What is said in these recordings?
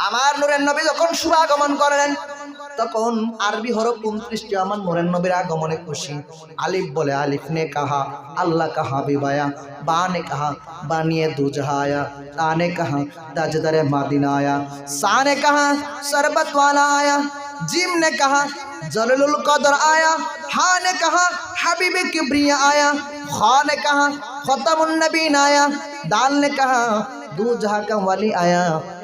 আমার নূরের নবী যখন শুভাগমন করলেন তখন আরবি হরফ উনত্রিশটি আমার নূরের নবীর আগমনে খুশি আলিফ বলে আলিফ নে কাহা আল্লাহ কাহা বিবায়া বা নে কাহা বানিয়ে দুজহায়া তা ने कहा दाजदर मादिना आया सा ने कहा शरबत वाला आया जिम ने कहा जललुल कदर आया हा ने कहा हबीब किब्रिया आया खा ने कहा खतमुन नबीन आया दाल ने कहा दू जहां का वाली आया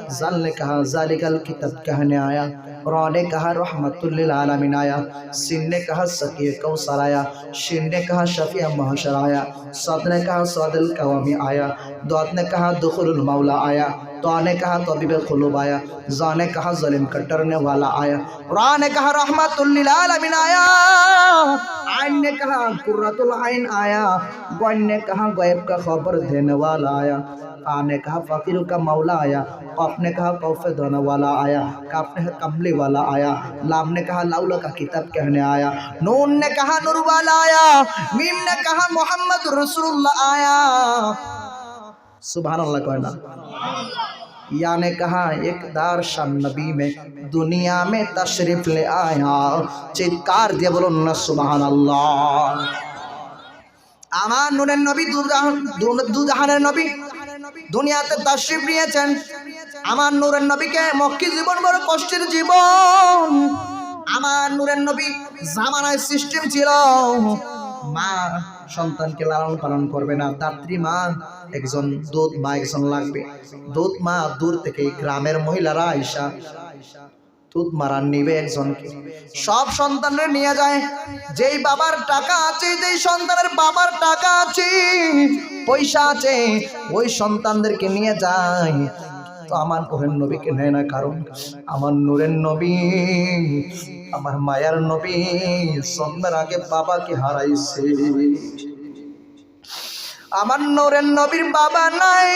जल ने कहा जालिकल किताब कहने आया रॉ ने कहा रहमतुल्लिल आलमीन आया, सिन ने कहा सकी कौसर आया, शिन ने कहा शफिया महशर आया, सद ने कहा सदल कवामी आया दौत ने कहा दुखुल मौला आया तो ने कहा तबीब खुलूब आया। जा कहा जलिम कटरने वाला आया। रा ने कहा, रहमतुल्लिल आया। आइन ने कहा, कुर्रतुल आया। गौन ने कहा, गैब का खबर देने वाला आया। आ कहा, फकीर का मौला आया। कफ ने कहा, कौफ धोने वाला आया। कफ ने कहा वाला आया। लाम ने कहा, लाउला का किताब कहने आया। नून ने कहा, नूर वाला आया। मीम ने कहा, मोहम्मद रसूलुल्लाह आया। सुभान अल्लाह कहना या ने कहा एक दार शाम नबी में दुनिया में तशरीफ ले आया চিৎকার দিয়ে বলুন না সুবহান আল্লাহ আমার নুরের নবী দুজাহান দু- দুজাহানের নবী দুনিয়াতে তশরিফ নিয়েছেন আমার নূরের নবীকে মক্কি জীবন বড় কষ্টের জীবন আমার নূরের নবী জামানায় সিস্টেম ছিল মা সন্তানকে লালন পালন করবে না দাত্রী মা একজন দুধ মা একজন লাগবে। দুধ মা দূর থেকে গ্রামের মহিলারা আইসা দুধ মারান নিবে একজনকে। সব সন্তানরা নিয়ে যায়। যেই বাবার টাকা আছে, যেই সন্তানের বাবার টাকা আছে, পয়সা আছে, ওই সন্তানদেরকে নিয়ে যায়। তো আমার নূরের নবীকে নেয় না কারণ আমার নূরের নবী, আমার মায়ার নবী, সন্ধ্যার আগে বাবাকে হারাইছে। আমার নূরের নবীর বাবা নাই।